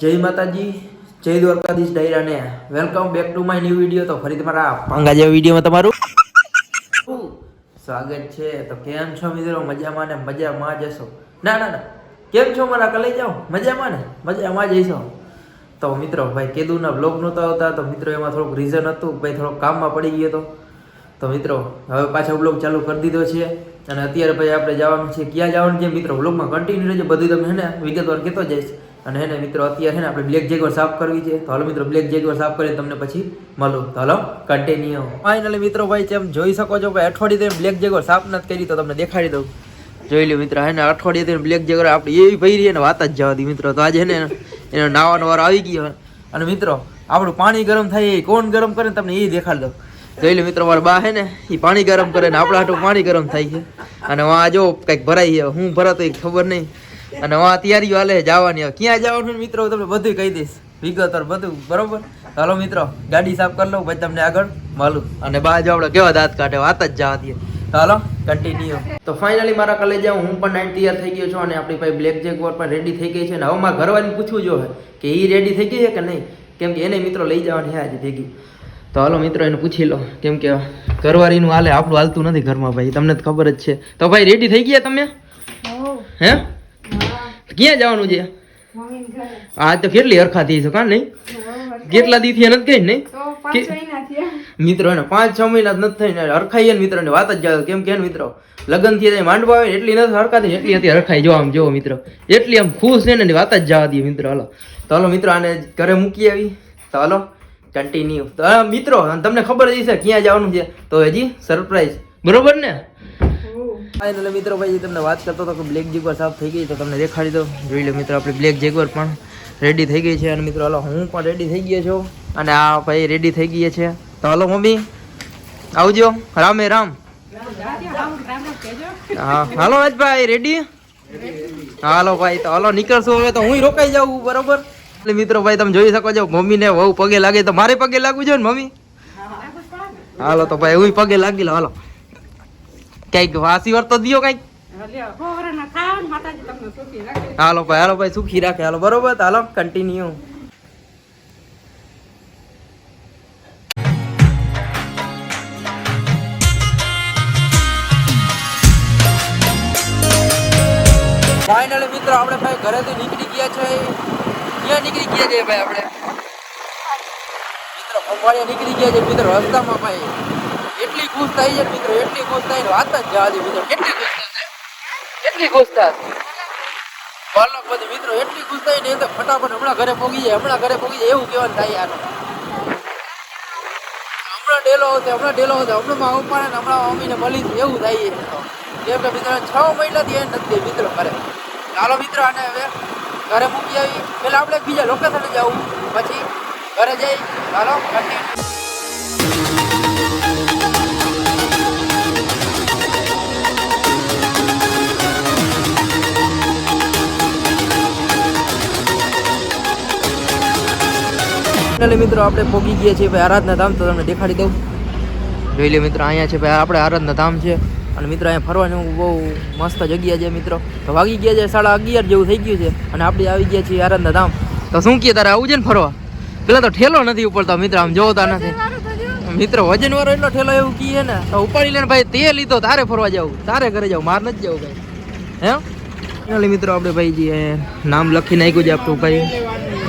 જય માતાજી, જય Dwarkadhish ડાયરાને. Welcome back to my new video તો ફરી તમારા પાંગા જેવા વિડીયોમાં તમારું સ્વાગત છે. તો કેમ છો મિત્રો? મજામાં ને મજામાં જશો ના ના ના. કેમ છો મારા કલે જાઓ? મજામાં ને? મજામાં જઈશો તો મિત્રો, ભાઈ કેદુના બ્લોગ નહોતા આવતા, તો મિત્રો એમાં થોડુંક રીઝન હતું. ભાઈ થોડોક કામમાં પડી ગયો તો. તો મિત્રો, હવે પાછા બ્લોગ ચાલુ કરી દીધો છે. અને અત્યારે ભાઈ આપણે જવાનું છે. ક્યાં જવાનું છે મિત્રો? બ્લોગમાં કન્ટિન્યુ રહેજો. બધું તમે હે ને વિગતવાર કહેતો જઈશ. અને હે ને મિત્રો, અત્યારે છે ને આપણે બ્લેક જેગવર સાફ કરવી છે. તો હાલો મિત્રો બ્લેક જેગવર સાફ કરીને તમને પછી મળું. તો હાલો કન્ટિન્યુ ફાઇનલી મિત્રો, ભાઈ, જેમ જોઈ શકો છો ભાઈ અઠવાડિયે તમે બ્લેક જેગવર સાફ નથી કરી, તો તમને દેખાડી દઉં. જોઈ લો મિત્ર, હે ને અઠવાડિયે તમે બ્લેક જેગર આપણે એવી ભાઈ રહી ને વાત જ જવા દી મિત્રો. તો આજે હે ને એનો નાવાનો વાર આવી ગયો અને મિત્રો, આપણું પાણી ગરમ થાય એ કોણ ગરમ કરે તમને એ દેખાડી દઉં. જોઈ લો મિત્રો, મારા બા હે ને એ પાણી ગરમ કરે ને આપણા હાટું પાણી ગરમ થાય છે. અને વાં જો કંઈક ભરાઈ છે, હું ભરાતો એ ખબર નહીં. અને વાં તૈયારીઓ હાલે જવાની આવે ક્યાં જવાનું મિત્રો? તમને બધું કહી દઈશ. વિગતવાર બધું બરોબર? ચાલો મિત્રો ગાડી સાફ કરી લઉં પછી તમને આગળ માલું અને બા જો આપણે કેવા દાંત કાઢે વાત જ જવા દઈએ. ચાલો કન્ટિન્યુ તો ફાઇનલી મારા કલેજ હું પણ નાઇન તૈયાર થઈ ગયો છું અને આપણી પાસે બ્લેક જેક વોર પણ રેડી થઈ ગઈ છે અને હવે મારા ઘરવાળીને પૂછવું જોઈએ કે એ રેડી થઈ ગઈ છે કે નહીં? કેમ કે એને મિત્રો લઈ જવાની છે આજે ભેગી. તો હાલો મિત્રો એને પૂછી લો. કેમ કે ઘરવાળીનું હાલે આપણું હાલતું નથી ઘરમાં ભાઈ તમને તો ખબર જ છે. તો ભાઈ રેડી થઈ ગયા તમે? હે? ક્યાં જવાનું છે? આ તો કેટલી હરખા થઈ છે કાં નહીં? કેટલા દીથી નથી કઈ નહીં? મિત્રો એને પાંચ છ મહિના નથી થઈને હરખાઈ મિત્રો ને વાત જ જાવ. કેમ કે મિત્રો લગ્નથી જાય માંડવા આવે એટલી નથી હરખાતી એટલી હતી હરખાઈ જો આમ જો મિત્રો. એટલી આમ ખુશ છે ને વાત જ જવા દઈએ મિત્રો હલો. તો હલો મિત્રો આને ઘરે મૂકી આવી. તો હલો કન્ટિન્યુ તો મિત્રો તમને ખબર જ છે ક્યાં જવાનું છે. તો હજી સરપ્રાઈઝ બરોબર ને? ફાઇનલ મિત્રો, ભાઈ, તમને વાત કરતો હતો કે બ્લેક જેગવાર સાફ થઈ ગઈ તો તમને દેખાડી દો જોઈ લો, મિત્રો, આપણે બ્લેક જેગવાર પણ રેડી થઈ ગઈ છે. અને મિત્રો, હાલો, હું પણ રેડી થઈ ગયો છું. અને આ ભાઈ રેડી થઈ ગઈ છે. તો હાલો, મમ્મી, આવજો. રામે, રામ. હા, હાલો ભાઈ રેડી હાલો, ભાઈ, તો હાલો, નીકળશું હવે, તો હું રોકાઈ જાઉં, બરોબર? એટલે મિત્રો, ભાઈ, તમે જોઈ શકો છો, મમ્મીને વહુ પગે લાગે તો મારે પગે લાગવું જોઈએ ને, મમ્મી? હાલો, તો ભાઈ હું પગે લાગી લો, હાલો. કંઈક વાસી વાર તો દિયો કંઈક. હાલો ભાઈ હાલો ભાઈ સુખી રાખે. હાલો બરોબર? હાલો કન્ટિન્યુ ફાઇનલી મિત્રો આપણે ભાઈ ઘરેથી નીકળી ગયા છે. ક્યાં નીકળી ગયા છે ભાઈ આપણે? મિત્રો નીકળી ગયા છે મિત્રો રસ્તામાં ભાઈ. એટલી ખુશ થઈ છે મિત્રો, એટલી ખુશ થઈ વાત જ જવા મિત્રો. કેટલી ખુશ કેટલી ખુશ થશે બધી મિત્રો, એટલી ખુશ થઈ ને તો ફટાફટ હમણાં ઘરે પોગી જાય, હમણાં ઘરે પોગી જાય, એવું કહેવાનું થાય યાર. હમણાં ડેલો હતો, હમણાં ડેલો હતો, હમણાં માં ઉપાડે ને હમણાં મમ્મીને મળી એવું થાય કેમ કે મિત્રો, છ મહિનાથી એ નથી મિત્રો ઘરે. ચાલો મિત્રો, આને હવે ઘરે મૂકી આવી. પેલા આપણે બીજા લોકેશને જવું પછી ઘરે જઈ. ચાલો કન્ટિન્યુ ફાઇનલી મિત્રો આપણે પહોંચી ગયા છીએ ભાઈ આરાધના ધામ, તો તમને દેખાડી દઉં. જોઈ લે મિત્રો, અહીંયા છે ભાઈ આપણે આરાધના ધામ છે. અને મિત્રો, અહીંયા ફરવાનું બહુ મસ્ત જગ્યા છે મિત્રો. તો વાગી ગયા છે સાડા અગિયાર જેવું થઈ ગયું છે અને આપણે આવી ગયા છીએ આરાધના ધામ. તો શું કહે તારે, આવું છે ને ફરવા? પેલા તો ઠેલો નથી ઉપડતો મિત્ર, આમ જોતા નથી. મિત્રો વજન વાળો એટલો ઠેલો એવું કીએ ને, તો ઉપાડી લે ભાઈ તે લીધો તારે ફરવા જવું. તારે ઘરે જવું, માર નથી જવું ભાઈ. હે? ફાઇનલી મિત્રો, આપણે ભાઈ નામ લખી નાખ્યું છે આપણું ભાઈ.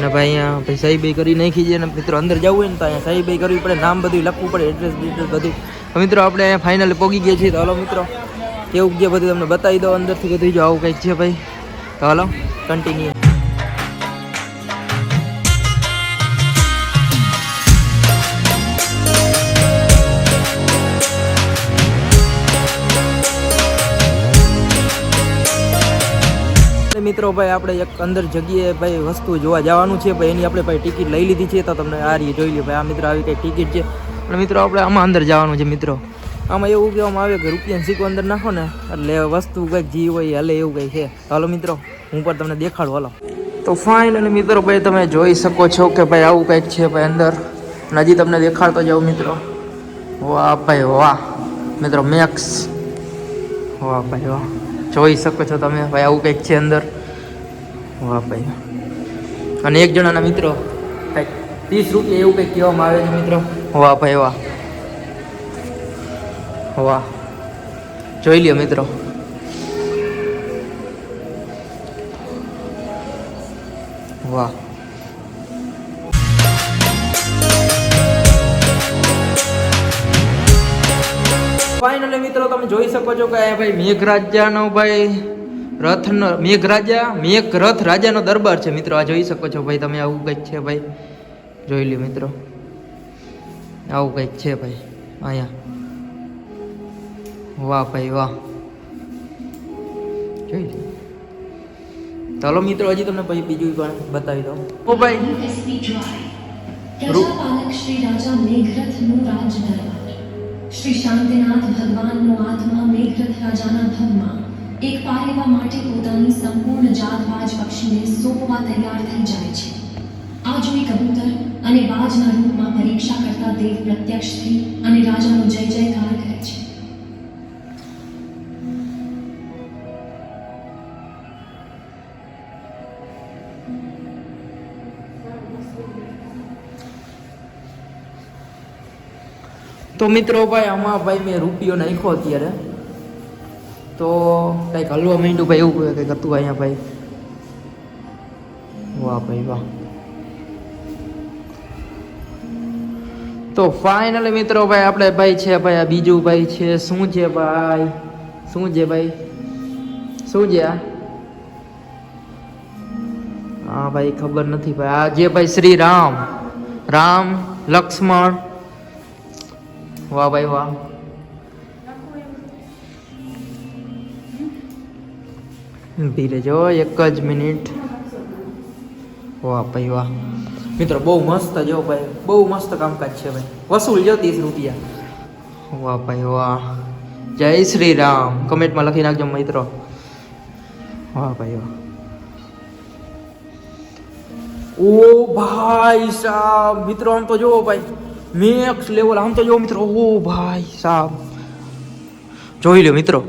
અને ભાઈ અહીંયા ભાઈ સહી બે કરી નાખી છે અને મિત્રો અંદર જવું હોય ને તો અહીંયા સહી બે કરવી પડે, નામ બધું લખવું પડે એડ્રેસ ડિટેલ્સ બધું. મિત્રો આપણે અહીંયા ફાઇનલ પહોંચી ગયા છીએ, તો હલો મિત્રો, કેવું ગયા બધું તમને બતાવી દો અંદરથી બધું જો આવું કંઈક છે ભાઈ. તો હલો કન્ટિન્યુ મિત્રો, ભાઈ, આપણે એક અંદર જગ્યાએ, ભાઈ, વસ્તુ જોવા જવાનું છે. ભાઈ, એની આપણે, ભાઈ, ટિકિટ લઈ લીધી છે, તો તમને આ રીતે જોઈ લઈએ ભાઈ, આ મિત્રો, આવી કંઈક ટિકિટ છે. અને મિત્રો, આપણે આમાં અંદર જવાનું છે, મિત્રો. આમાં એવું કહેવામાં આવે કે રૂપિયા સિક્કો અંદર નાખો ને, એટલે વસ્તુ કંઈક જી હોય હલે એવું કંઈ છે. હાલો, મિત્રો, હું પણ તમને દેખાડું, હાલો. તો ફાઇન અને મિત્રો, ભાઈ, તમે જોઈ શકો છો કે, ભાઈ, આવું કંઈક છે, ભાઈ, અંદર. હજી તમને દેખાડતો જાઉં, મિત્રો. વાહ, ભાઈ, વાહ. મિત્રો, મેક્સ. વાહ, ભાઈ, વાહ. જોઈ શકો છો તમે, ભાઈ, આવું કંઈક છે, અંદર. વાહ ભાઈ. અને એક જણાના મિત્રો, કંઈક ત્રીસ રૂપિયા એવું કંઈક કહેવામાં આવે છે મિત્રો. વાહ ભાઈ, વાહ. વાહ. જોઈ લ્યો મિત્રો. વાહ. ફાઇનલી મિત્રો, તમે જોઈ શકો છો કે ભાઈ મેઘરાજાનો ભાઈ રથનો મેઘ રાજા મેઘ રથ રાજાનો દરબાર છે. મિત્રો આ જોઈ શકો છો ભાઈ તમે આવું કંઈક છે ભાઈ. જોઈ લ્યો મિત્રો. આવું કંઈક છે ભાઈ અહીંયા. વાહ ભાઈ વાહ. જોઈ લ્યો. ચાલો મિત્રો હજી તમને પછી બીજું પણ બતાવી દઉં. ઓ ભાઈ. પ્રજાપાલક શ્રી રાજા મેઘરથનું રાજ દરબાર શ્રી શાંતિનાથ ભગવાનનો આત્મા મેઘરથ રાજાના ભવમાં. એક પારેવા માટે પોતાની સંપૂર્ણ જાતબાજ પક્ષીને સોંપવા તૈયાર થઈ જાય છે. આ જોઈ કબૂતર અને બાજના રૂપમાં પરીક્ષા કરતા દેવ પ્રત્યક્ષ થઈ અને રાજાનો જય જયકાર કરે છે. તો મિત્રો ભાઈ, આમાં ભાઈ મેં રૂપિયો નાખ્યો અત્યારે. તો કંઈક હલવા મીંડું ભાઈ, એવું કંઈક હતું અહીંયા ભાઈ. વાહ ભાઈ, વાહ. તો ફાઇનલી મિત્રો ભાઈ, આપણે ભાઈ છે ભાઈ, આ બીજું ભાઈ છે. શું છે ભાઈ? શું છે ભાઈ? શું છે આ? હા ભાઈ ખબર નથી ભાઈ. આ જે ભાઈ શ્રી રામ રામ, લક્ષ્મણ. વાહ ભાઈ, વાહ. ધીરે જો, એક જ મિનિટ. વાહ ભાઈ વાહ. મિત્રો, બહુ મસ્ત જો ભાઈ, બહુ મસ્ત કામકાજ છે ભાઈ. વસૂલ જો ત્રીસ રૂપિયા. વાહ ભાઈ વાહ. જય શ્રી રામ કમેન્ટમાં લખી નાખજો મિત્રો. વાહ ભાઈ વાહ. ઓ ભાઈ સાહેબ મિત્રો, આમ તો જોવો ભાઈ મેક્સ લેવલ આમ તો જોવો મિત્રો, ઓ ભાઈ સાહેબ જોઈ લો મિત્રો.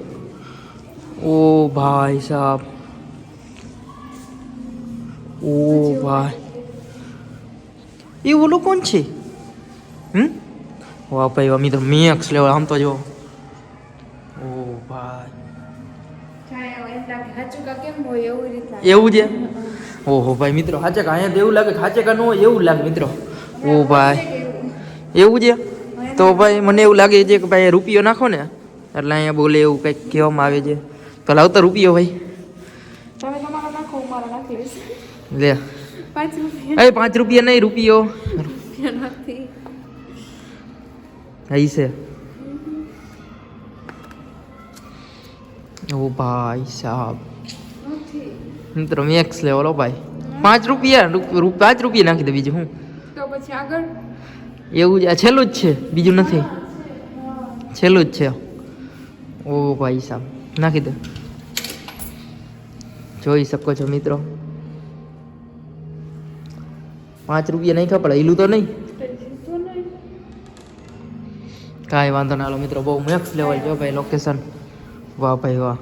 ઓ ભાઈ સાહેબ ઓ ભાઈ. એ ઓલો કોણ છે? હમ? વાહ ભાઈ, વાહ, મિત્રો મેક્સ લેવલ, આમ તો જો. ઓ ભાઈ. એવું છે ઓહો ભાઈ, મિત્રો, હાચે કા અહીંયા એવું લાગે હાચે ન હોય, એવું લાગે, મિત્રો. ઓ ભાઈ. એવું છે તો ભાઈ, મને એવું લાગે છે કે ભાઈ, રૂપિયો નાખો ને, એટલે અહીંયા બોલે એવું કંઈક કહેવામાં આવે છે. તો લાવતો રૂપિયો ભાઈ તમે તમારા નાખો હું મારા નાખી લઈશ. લે। પાંચ રૂપિયા. એ પાંચ રૂપિયા નહીં રૂપિયો નથી. અહીં છે. ઓ ભાઈ સાહેબ નથી. મિત્રો મેક્સ લેવલ હો ભાઈ. પાંચ રૂપિયા રૂ- રૂ- પાંચ રૂપિયા નાખી દે બીજું હું. તો પછી આગળ? એવું જ આ છેલ્લું જ છે બીજું નથી. છેલ્લું જ છે. ઓ ભાઈ સાહેબ નાખી દે. જોઈ શકો છો મિત્રો. પાંચ રૂપિયા નહીં ખપડે ઈલું તો નહીં. કાંઈ વાંધો ના મિત્રો, બહુ મેક્સ લેવલ જો ભાઈ લોકેશન વાહ ભાઈ વાહ.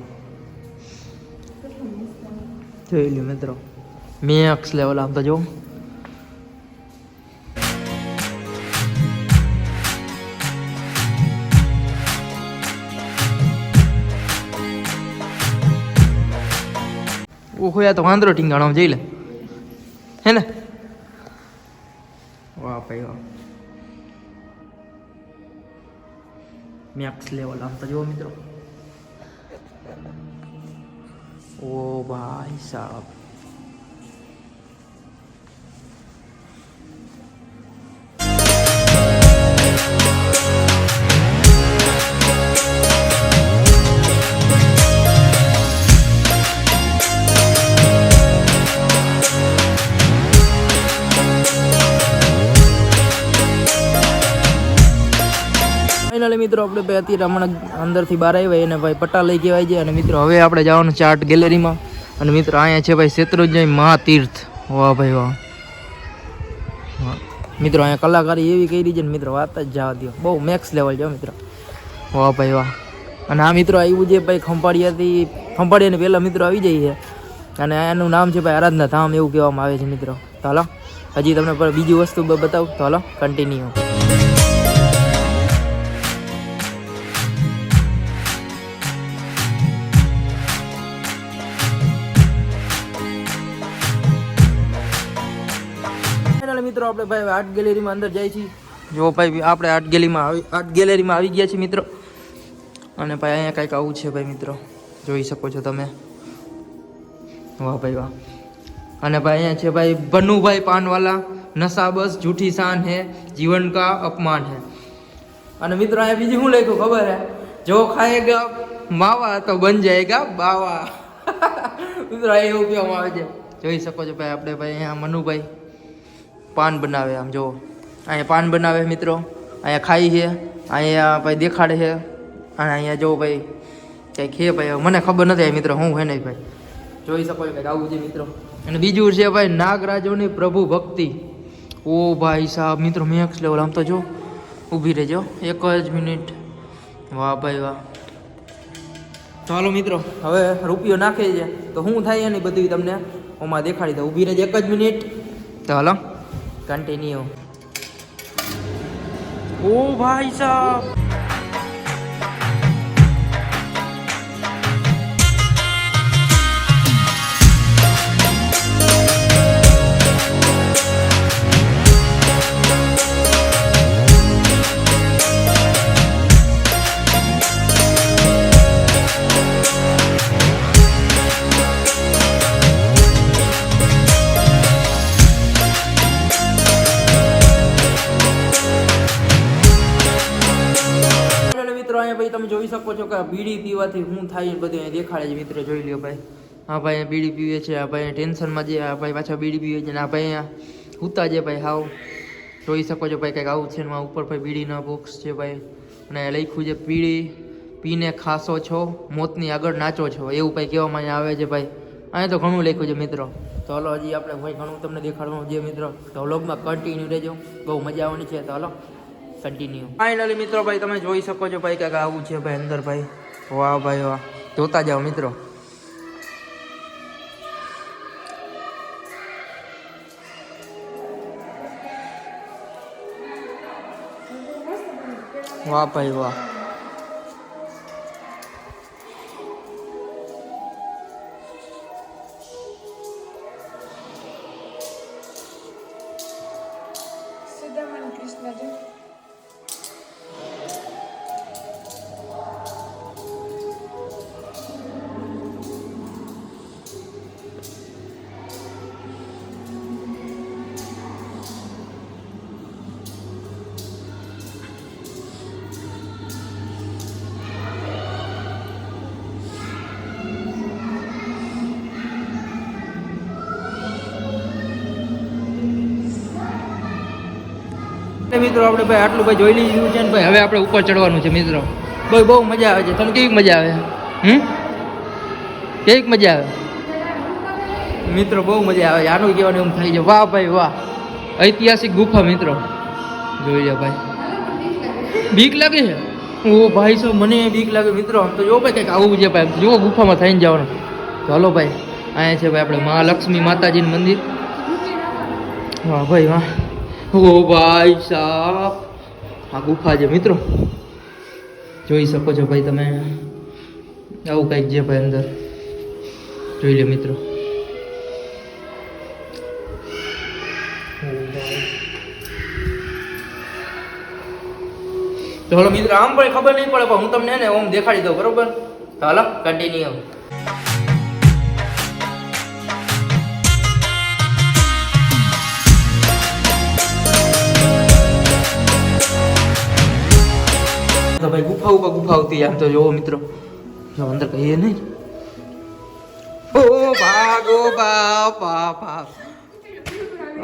જોઈ લ્યો મિત્રો. મેક્સ લેવલ આમ તો જો. ઓહો યા તો વાંદરો ટીંગાણો જઈ લે. હે ને? વાહ ભાઈ વાહ. મેક્સ લેવલ આમ તો જુઓ મિત્રો. ઓ ભાઈ સાહેબ ફાઇનલી મિત્રો, આપણે ભાઈ અત્યારે હમણાં અંદરથી બહાર આવ્યા અને ભાઈ પટ્ટા લઈ ગયા છે. અને મિત્રો, હવે આપણે જવાનું છે આર્ટ ગેલેરીમાં. અને મિત્રો, અહીંયા છે ભાઈ શેત્રુંજય મહાતીર્થ. વાહ ભાઈ, વાહ. મિત્રો, અહીંયા કલાકારી એવી કરી છે ને, મિત્રો, વાત જ જવા દો બહુ મેક્સ લેવલ છે મિત્રો. વાહ ભાઈ, વાહ. અને આ મિત્રો આવ્યું છે ભાઈ ખંભાળિયાથી, ખંભાળિયાને પહેલાં મિત્રો આવી છે. અને એનું નામ છે ભાઈ આરાધના ધામ એવું કહેવામાં આવે છે, મિત્રો. તો હાલો, હજી તમને બીજી વસ્તુ બતાવું. તો હાલો કન્ટિન્યુ મિત્રો, આપણે ભાઈ આર્ટ ગેલેરીમાં અંદર જાય છીએ. જો ભાઈ, આપણે આર્ટ ગેલેરીમાં આવી આર્ટ ગેલેરીમાં આવી ગયા છીએ મિત્રો. અને ભાઈ, અહીંયા કંઈક આવું છે ભાઈ મિત્રો. જોઈ શકો છો તમે. વાહ ભાઈ, વાહ. અને ભાઈ, અહીંયા છે ભાઈ બનુભાઈ પાનવાલા. નશા બસ, જૂઠી શાન હે, જીવન કા અપમાન હે. અને મિત્રો, અહીંયા બીજું શું લખ્યું ખબર હે? જો ખાએગા માવા તો બન જાયગા બાવા. મિત્રો એવું કહેવામાં આવે છે. જોઈ શકો છો ભાઈ, આપણે ભાઈ, અહીંયા મનુભાઈ. પાન બનાવે આમ જો અહીંયા પાન બનાવે મિત્રો. અહીંયા ખાઈ છે, અહીંયા ભાઈ દેખાડે છે. અને અહીંયા જો ભાઈ કંઈક છે ભાઈ, મને ખબર નથી મિત્રો હું હે નહીં ભાઈ. જોઈ શકો કંઈક આવું છે મિત્રો. અને બીજું છે ભાઈ, નાગરાજોની પ્રભુ ભક્તિ. ઓ ભાઈ સાહેબ, મિત્રો મેક્સ લેવલ આમ તો જો, ઊભી રહેજો. એક જ મિનિટ. વાહ ભાઈ વાહ. ચાલો મિત્રો, હવે રૂપિયો નાખે છે. તો શું થાય એની બધી તમને ઓમાં દેખાડી દઉં. ઊભી રહેજે, એક જ મિનિટ. તો હાલો કન્ટિન્યુ ઓ ભાઈ સાહેબ જોઈ શકો છો કે બીડી પીવાથી શું થાય બધું અહીંયા દેખાડે છે. મિત્રો જોઈ લ્યો ભાઈ. હા ભાઈ બીડી પીવે છે, આ ભાઈ ટેન્શનમાં જે આ ભાઈ પાછા બીડી પીવે છે ને આ ભાઈ હુતા છે ભાઈ હાવ. જોઈ શકો છો ભાઈ કંઈક આવું છે ને ઉપર ભાઈ બીડીના બોક્સ છે ભાઈ. અને લખ્યું છે, પીડી પીને ખાસો છો, મોતની આગળ નાચો છો. એવું ભાઈ કહેવામાં આવે છે ભાઈ. અહીંયા તો ઘણું લખ્યું છે મિત્રો. તો હલો હજી આપણે ભાઈ ઘણું તમને દેખાડવાનું છે મિત્રો. તો વ્લોગમાં કન્ટિન્યુ રહેજો. બહુ મજા આવવાની છે. તો હલો. કન્ટિન્યુ ફાઇનલી મિત્રો ભાઈ તમે જોઈ શકો છો ભાઈ કાંઈક આવું છે ભાઈ અંદર ભાઈ. વાહ ભાઈ વાહ. જોતા જાઓ મિત્રો. વાહ ભાઈ વાહ. સુદામન કૃષ્ણ જો મિત્રો, આપણે ભાઈ આટલું ભાઈ જોઈ લીધું છે ને ભાઈ હવે આપણે ઉપર ચડવાનું છે મિત્રો. ભાઈ બહુ મજા આવે છે. તમને કેવી મજા આવે? હમ? કેવી મજા આવે? મિત્રો, બહુ મજા આવે. આનું કહેવાનું એમ થઈ જાય વાહ ભાઈ વાહ. ઐતિહાસિક ગુફા મિત્રો. જોઈ લો ભાઈ. બીક લાગે છે? ઓ ભાઈ સાહેબ મને બીક લાગે મિત્રો? આમ તો જો ભાઈ કંઈક આવું છે ભાઈ. જુઓ ગુફામાં થઈને જવાનું. ચાલો ભાઈ. અહીંયા છે ભાઈ આપણે મહાલક્ષ્મી માતાજીનું મંદિર. વાહ ભાઈ વાહ. ઓ ભાઈ સાહેબ આ ગુફા છે મિત્રો. જોઈ શકો છો ભાઈ તમે. આવું કંઈક છે ભાઈ અંદર. જોઈ લે મિત્રો. તો મિત્રો, આમ પણ ખબર નહીં પડે, પણ હું તમને ને, ઓમ દેખાડી દઉં, બરોબર? તો હાલો કન્ટિન્યુ તો ભાઈ ગુફા ઉપર ગુફા આવતી આમ તો જોવો મિત્રો. જો અંદર કહીએ નહીં. ઓ ભાગો બાપા, બાપ.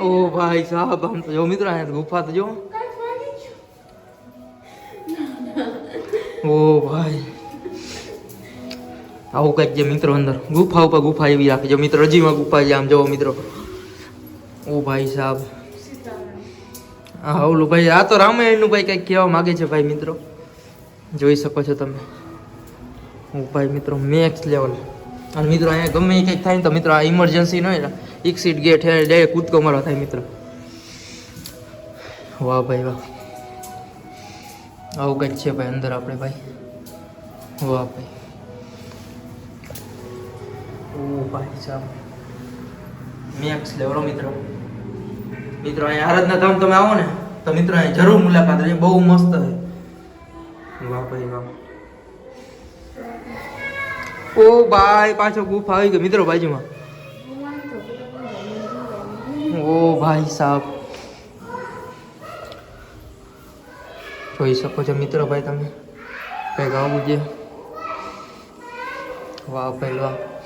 ઓ ભાઈ સાહેબ, આમ તો જો મિત્રો અહીંયા ગુફા તો જો. ઓ ભાઈ. આવું કંઈક જે મિત્રો અંદર. ગુફા ઉપર ગુફા એવી રાખી. જો મિત્રો હજીમાં ગુફા છે, આમ જોવો મિત્રો. ઓ ભાઈ સાહેબ. હા, ઓલું ભાઈ, આ તો રામાયણનું ભાઈ કંઈક કહેવા માગે છે ભાઈ મિત્રો. જોઈ શકો છો તમે. ભાઈ મિત્રો મેક્સ લેવલ અને મિત્રો અહીંયા ગમે એ કંઈક થાય ને તો મિત્રો આ ઇમરજન્સી ન હોય એક સીટ ગેટ હે ડાયરેક્ટ કૂદકો મારવા થાય મિત્રો. વાહ ભાઈ વાહ. આવું કંઈક છે ભાઈ અંદર આપણે ભાઈ. વાહ ભાઈ. ઓ ભાઈ સાહેબ મેક્સ લેવલો મિત્રો. મિત્રો અહીંયા આરાધના ધામ તમે આવો ને, તો મિત્રો અહીંયા જરૂર મુલાકાત લેજો. બહુ મસ્ત છે. વાહ ભાઈ, વાહ. ઓ ભાઈ, પાછો ગુફા આવી ગયો, મિત્રો, બાજુમાં. ઓ ભાઈ સાહેબ. જોઈ શકો છો, મિત્રો, ભાઈ, તમે. કંઈક આવું છે. વાહ ભાઈ, વાહ.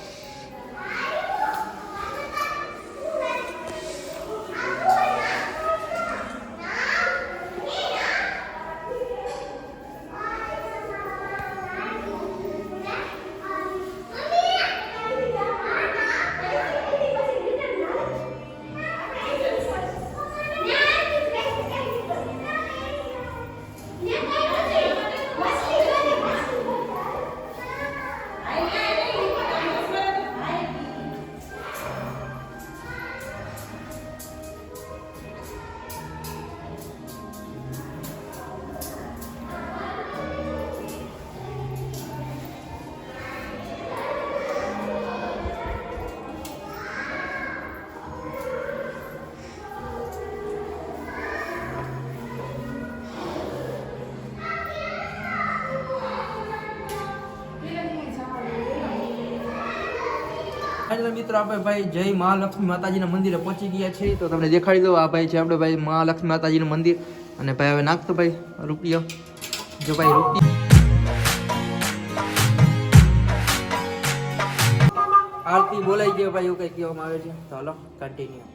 એટલે મિત્રો આપણે ભાઈ જય મહાલક્ષ્મી માતાજીના મંદિરે પહોંચી ગયા છીએ. તો તમને દેખાડી દઉં આ ભાઈ છે આપણે ભાઈ મહાલક્ષ્મી માતાજીનું મંદિર. અને ભાઈ હવે નાખતો ભાઈ રૂપિયો. જો ભાઈ રૂપિયો. આરતી બોલાઈ ગયો ભાઈ એવું કંઈ કહેવામાં આવે છે? ચાલો કન્ટિન્યુ